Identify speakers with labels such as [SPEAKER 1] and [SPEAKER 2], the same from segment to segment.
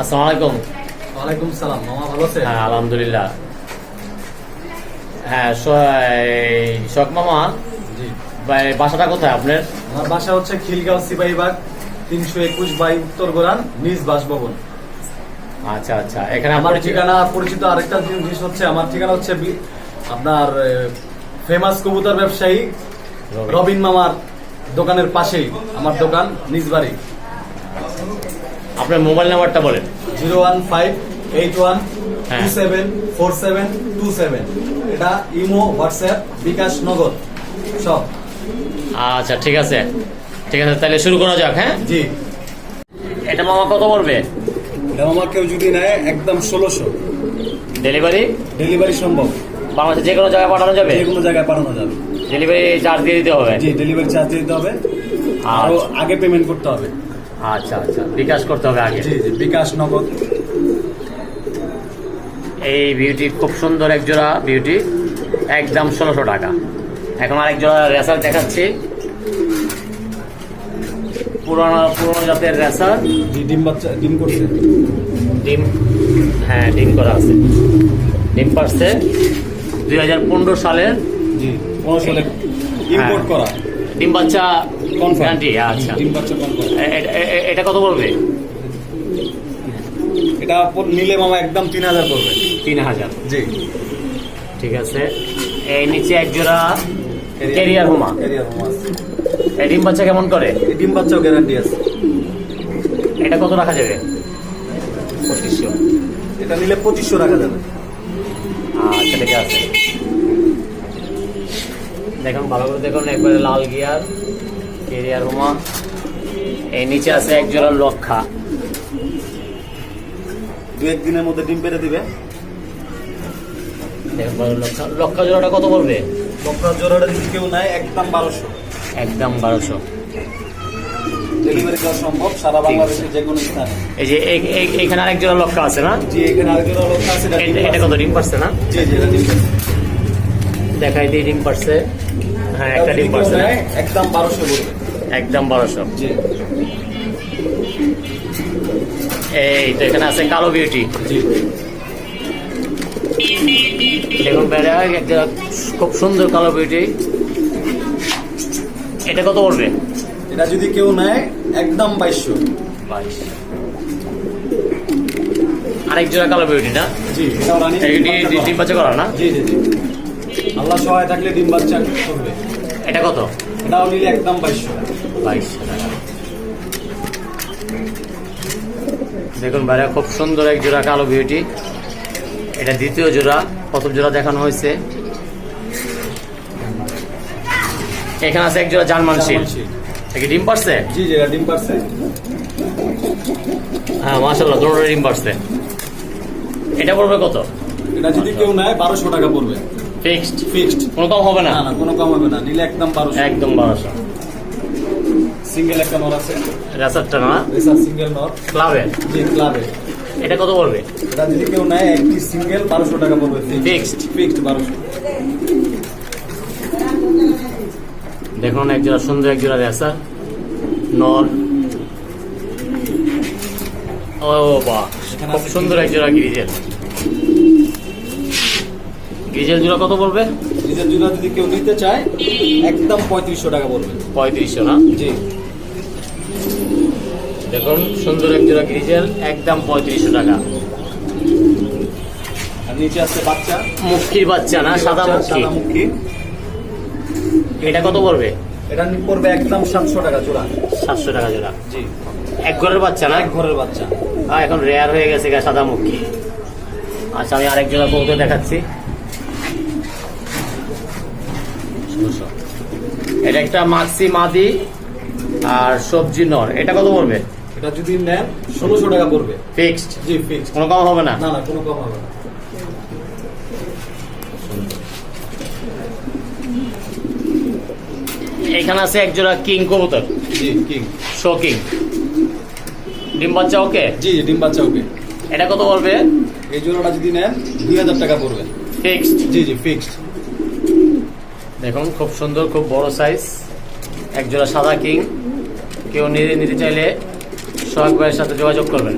[SPEAKER 1] আসসালামু আলাইকুম।
[SPEAKER 2] ওয়ালাইকুম সালাম মামা ভালো আছে
[SPEAKER 1] হ্যাঁ আলহামদুলিল্লাহ। হ্যাঁ শখ মামা
[SPEAKER 2] জি।
[SPEAKER 1] বাসাটা কোথায় আপনার?
[SPEAKER 2] আমার বাসা হচ্ছে খিলগাঁও সিপাহীবাগ তিনশো একুশ বাই উত্তর গোরান নিজ বাসভবন।
[SPEAKER 1] আচ্ছা আচ্ছা এখানে
[SPEAKER 2] আমার
[SPEAKER 1] আমার
[SPEAKER 2] ঠিকানা পরিচিত আরেকটা জিনিস হচ্ছে আমার ঠিকানা হচ্ছে আপনার ফেমাস কবুতর ব্যবসায়ী রবিন মামার দোকানের পাশেই আমার দোকান নিজ বাড়ি।
[SPEAKER 1] আপনার মোবাইল নাম্বারটা বলেন।
[SPEAKER 2] Zero one five eight one
[SPEAKER 1] হ্যাঁ।
[SPEAKER 2] Two seven four seven two seven. এটা ইমো হোয়াটসঅ্যাপ বিকাশ নগদ সব।
[SPEAKER 1] আচ্ছা ঠিক আছে। ঠিক আছে তাহলে শুরু করা যাক হ্যাঁ?
[SPEAKER 2] জি।
[SPEAKER 1] এটা মামা কত পড়বে
[SPEAKER 2] এটা আমার কেউ যদি নেয় একদম ষোলোশো।
[SPEAKER 1] ডেলিভারি
[SPEAKER 2] ডেলিভারি সম্ভব।
[SPEAKER 1] বাংলাদেশে যে কোনো জায়গায় পাঠানো যাবে?
[SPEAKER 2] যে কোনো জায়গায় পাঠানো যাবে।
[SPEAKER 1] ডেলিভারি চার্জ দিয়ে দিতে হবে?
[SPEAKER 2] জি ডেলিভারি চার্জ দিতে হবে। আরও
[SPEAKER 1] আচ্ছা
[SPEAKER 2] আগে পেমেন্ট করতে হবে।
[SPEAKER 1] আচ্ছা আচ্ছা। বিকাশ করতে হবে আগে।
[SPEAKER 2] জি জি বিকাশ নগদ।
[SPEAKER 1] এই বিউটি খুব সুন্দর এক জোড়া বিউটি একদম ষোলোশো টাকা। এখন আরেক জোড়া রেসার দেখাচ্ছি। পুরোনো পুরোনো জাতের রেসার।
[SPEAKER 2] ডিম বাচ্চা ডিম করছে।
[SPEAKER 1] ডিম হ্যাঁ ডিম করা আছে। ডিম পারছে। দুই হাজার পনেরো সালের
[SPEAKER 2] জি কোনো সালে ইম্পোর্ট করা।
[SPEAKER 1] ডিম বাচ্চা গ্যারান্টি আচ্ছা।
[SPEAKER 2] ডিম বাচ্চা
[SPEAKER 1] এটা কত পড়বে?
[SPEAKER 2] এটা নিলে মামা একদম তিন হাজার পড়বে।
[SPEAKER 1] তিন হাজার।
[SPEAKER 2] জি।
[SPEAKER 1] ঠিক আছে। এই নিচে এক জোড়া ক্যারিয়ার হোমা
[SPEAKER 2] ক্যারিয়ার হোমা।
[SPEAKER 1] এই ডিম বাচ্চা কেমন করে?
[SPEAKER 2] এই ডিম বাচ্চাও গ্যারান্টি আছে।
[SPEAKER 1] এটা কত রাখা যাবে? পঁচিশশো।
[SPEAKER 2] এটা নিলে পঁচিশশো রাখা যাবে।
[SPEAKER 1] আচ্ছা ঠিক আছে। দেখুন ভালো করে দেখুন একবারে লাল গিয়ার কেরিয়ার হোমা এই নিচে আছে এক জোড়া লক্ষা
[SPEAKER 2] দু একদিনের মধ্যে ডিম পেরে দিবে।
[SPEAKER 1] লক্ষা লক্ষা জোড়াটা কত পড়বে?
[SPEAKER 2] লক্ষার জোড়াটা যদি কেউ নেয় একদম বারোশো।
[SPEAKER 1] একদম বারোশো।
[SPEAKER 2] ডেলিভারি সম্ভব সারা বাংলাদেশের যে কোনো স্থানে।
[SPEAKER 1] এই যে এই- এই- এইখানে আরেক জোড়া লক্ষা আছে না?
[SPEAKER 2] জি এখানে আরেক জোড়া লক্ষা আছে এটা ডিম
[SPEAKER 1] এটা- এটা কত ডিম পারছে না?
[SPEAKER 2] জি জি এটা ডিম
[SPEAKER 1] দেখাই দিই ডিম পারছে। হ্যাঁ একটা ডিম না?
[SPEAKER 2] নেয়, একদম বারোশো
[SPEAKER 1] একদম বারোশো।
[SPEAKER 2] জি।
[SPEAKER 1] এই তো এখানে আছে কালো বিউটি।
[SPEAKER 2] জি।
[SPEAKER 1] দেখুন বেড়া একটা খুব সুন্দর কালো বিউটি। এটা কত পড়বে?
[SPEAKER 2] এটা যদি কেউ নেয় একদম বাইশশো।
[SPEAKER 1] বাইশ। আরেক জোড়া কালো বিউটি না?
[SPEAKER 2] জি
[SPEAKER 1] ডিম বাচ্চা করা না?
[SPEAKER 2] জি জি জি। আল্লাহ সহায় থাকলে ডিম বাচ্চা করবে।
[SPEAKER 1] এটা কত?
[SPEAKER 2] এটাও নিলে একদম বাইশশো
[SPEAKER 1] বাইশ টাকা। দেখুন বাইরে খুব সুন্দর এক জোড়া কালো বিউটি এটা দ্বিতীয় জোড়া। প্রথম জোড়া দেখানো হয়েছে। এখানে আছে এক জোড়া জার্মান শিল কি ডিম পারছে?
[SPEAKER 2] জি জি এটা ডিম পারছে।
[SPEAKER 1] হ্যাঁ মাসাল্লাহ দুটো ডিম পারছে। এটা পড়বে কত?
[SPEAKER 2] এটা যদি কেউ নেয় বারোশো টাকা পড়বে।
[SPEAKER 1] ফিক্সড
[SPEAKER 2] ফিক্সড
[SPEAKER 1] কোনো কম হবে না?
[SPEAKER 2] না কোনো কম হবে না। নিলে একদম বারোশো।
[SPEAKER 1] একদম বারোশো।
[SPEAKER 2] সিঙ্গেল একটা নর আছে।
[SPEAKER 1] রেসারটা না?
[SPEAKER 2] রেসার সিঙ্গেল নর।
[SPEAKER 1] ক্লাবে
[SPEAKER 2] জি ক্লাবে
[SPEAKER 1] এটা কত পড়বে?
[SPEAKER 2] এটা যদি কেউ নেয় একটি সিঙ্গেল বারোশো টাকা পড়বে।
[SPEAKER 1] Fixed.
[SPEAKER 2] ফিক্সড বারোশো।
[SPEAKER 1] দেখুন এক জোড়া সুন্দর এক জোড়া রেসার। নর। ও বাহ খুব সুন্দর এক জোড়া গ্রিজেল। গ্রিজেল জোড়া কত পড়বে
[SPEAKER 2] নিজের জুতা যদি কেউ নিতে চায় একদম পঁয়ত্রিশশো টাকা পড়বে
[SPEAKER 1] পঁয়ত্রিশশো না?
[SPEAKER 2] জি।
[SPEAKER 1] দেখুন সুন্দর এক জোড়া গ্রিজেল একদম পঁয়ত্রিশশো টাকা।
[SPEAKER 2] আর নিচে আছে বাচ্চা।
[SPEAKER 1] মুখির বাচ্চা না? সাদা মুখী।
[SPEAKER 2] সাদা
[SPEAKER 1] এটা কত পড়বে?
[SPEAKER 2] এটা পড়বে একদম সাতশো টাকা জোড়া।
[SPEAKER 1] সাতশো টাকা জোড়া।
[SPEAKER 2] জি।
[SPEAKER 1] এক ঘরের বাচ্চা না?
[SPEAKER 2] এক ঘরের বাচ্চা।
[SPEAKER 1] আর এখন রেয়ার হয়ে গেছে গা সাদা মুখী। আচ্ছা আমি আরেক জোড়া কৌতো দেখাচ্ছি। এটা একটা মাক্সি মাদি আর সবজি নর এটা কত পড়বে?
[SPEAKER 2] এটা যদি নেন ষোলোশো টাকা পড়বে।
[SPEAKER 1] ফিক্সড?
[SPEAKER 2] জি ফিক্সড।
[SPEAKER 1] কোনো কম হবে না?
[SPEAKER 2] না না কোনো কম হবে না।
[SPEAKER 1] এখানে আছে এক জোড়া কিং কবুতর।
[SPEAKER 2] জি কিং।
[SPEAKER 1] Show king. ডিম বাচ্চা ওকে?
[SPEAKER 2] জি জি ডিম বাচ্চা ওকে।
[SPEAKER 1] এটা কত পড়বে?
[SPEAKER 2] এই জোড়াটা যদি নেন দুই হাজার টাকা পড়বে।
[SPEAKER 1] ফিক্সড?
[SPEAKER 2] জি জি ফিক্সড।
[SPEAKER 1] দেখুন খুব সুন্দর খুব বড় সাইজ এক জোড়া সাদা কিং কেউ নিতে নিতে চাইলে সোহাগ ভাইয়ের সাথে যোগাযোগ করবেন।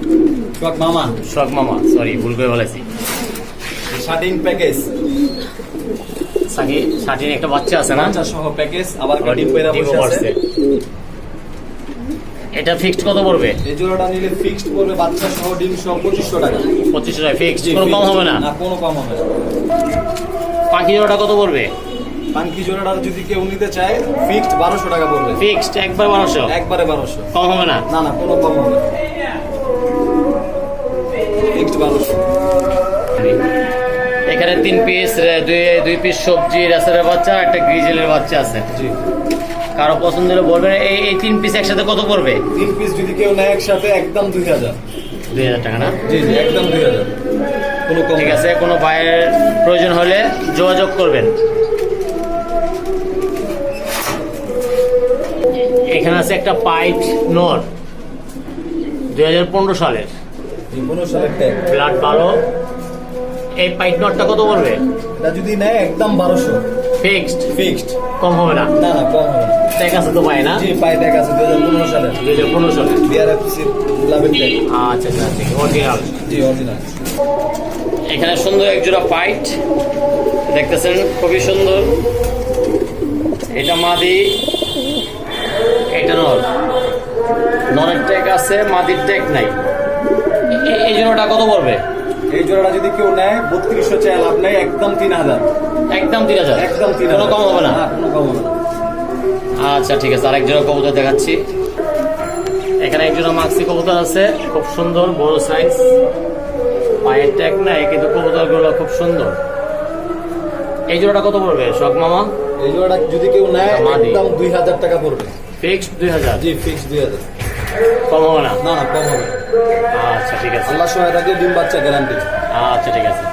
[SPEAKER 2] সোহাগ মামা?
[SPEAKER 1] শখ মামা সরি ভুল করে বলেছি।
[SPEAKER 2] শার্টিং প্যাকেজ
[SPEAKER 1] সাকি ষাটির একটা বাচ্চা আছে না?
[SPEAKER 2] সহ প্যাকেজ আবার ডিম পেরা বসে
[SPEAKER 1] এটা ফিক্সড কত পড়বে?
[SPEAKER 2] এই জোড়াটা নিলে ফিক্সড পড়বে বাচ্চা সহ ডিম সহ পঁচিশশো টাকা
[SPEAKER 1] পঁচিশ টাকা ফিক্সড কোনো কম হবে না?
[SPEAKER 2] না কোনো কম হবে না।
[SPEAKER 1] পাখি জোড়াটা কত পড়বে?
[SPEAKER 2] পানকি জোড়াটা যদি কেউ নিতে চায় ফিক্সড বারোশো টাকা পড়বে।
[SPEAKER 1] ফিক্সড একবার বারোশো?
[SPEAKER 2] একবারে বারোশো।
[SPEAKER 1] কম হবে না?
[SPEAKER 2] না না কোনো কম হবে ফিক্সড বারোশো।
[SPEAKER 1] এখানে তিন পিস দুই দুই পিস সবজি রাসারের বাচ্চা আর একটা গ্রিজেলের বাচ্চা আছে।
[SPEAKER 2] জি।
[SPEAKER 1] কারও পছন্দ হলে বলবেন এই এই তিন পিস একসাথে কত পড়বে?
[SPEAKER 2] তিন পিস যদি কেউ নেয় একসাথে একদম দুই হাজার।
[SPEAKER 1] দুই হাজার টাকা না?
[SPEAKER 2] জি জি একদম দুই হাজার। কোনো
[SPEAKER 1] ঠিক আছে কোনো বাইরের প্রয়োজন হলে যোগাযোগ করবেন। এখানে আছে একটা পাইট নট দুই হাজার পনেরো সালের। ব্লাড ভালো এই পাইট নটটা কত পড়বে?
[SPEAKER 2] এটা যদি নেয় একদম বারোশো।
[SPEAKER 1] ফিক্সড?
[SPEAKER 2] ফিক্সড।
[SPEAKER 1] কম হবে না?
[SPEAKER 2] না না কম হবে
[SPEAKER 1] ট্যাগ আছে তো পাই না?
[SPEAKER 2] জি পাই ট্যাগ আছে দুই হাজার পনেরো সালের।
[SPEAKER 1] দুই হাজার পনেরো সালের।
[SPEAKER 2] বিআরএফসি লাভের ট্যাগ
[SPEAKER 1] আচ্ছা আচ্ছা ঠিক অরিজিনাল
[SPEAKER 2] জি অরিজিনাল
[SPEAKER 1] এখানে সুন্দর এক জোড়া পাইট। দেখতেছেন খুবই সুন্দর। এটা মাদি। এটা নর নরের ট্যাগ আছে মাদির ট্যাগ নাই। এই জোড়াটা কত পড়বে?
[SPEAKER 2] এই জোড়াটা যদি কেউ নেয় বত্রিশশো চায় লাভ নেই একদম তিন হাজার।
[SPEAKER 1] একদম তিন হাজার?
[SPEAKER 2] একদম তিন
[SPEAKER 1] কোনো কম হবে না?
[SPEAKER 2] কোনো কম হবে না।
[SPEAKER 1] আচ্ছা ঠিক আছে আরেক জোড়া কবুতর দেখাচ্ছি। এখানে এক জোড়া মাক্সি কবুতর আছে খুব সুন্দর বড় সাইজ পায়ের ট্যাগ নাই কিন্তু কবুতরগুলো খুব সুন্দর। এই জোড়াটা কত পড়বে শখ মামা?
[SPEAKER 2] এই জোড়াটা যদি কেউ নেয়। একদম দুই হাজার টাকা পড়বে।
[SPEAKER 1] ফিক্সড দুই হাজার?
[SPEAKER 2] জি ফিক্স দুই হাজার।
[SPEAKER 1] কম হবে না
[SPEAKER 2] না না। কম হবে
[SPEAKER 1] আচ্ছা ঠিক আছে।
[SPEAKER 2] আল্লাহ সহায় থাকে ডিম বাচ্চা গ্যারান্টি
[SPEAKER 1] আচ্ছা ঠিক আছে।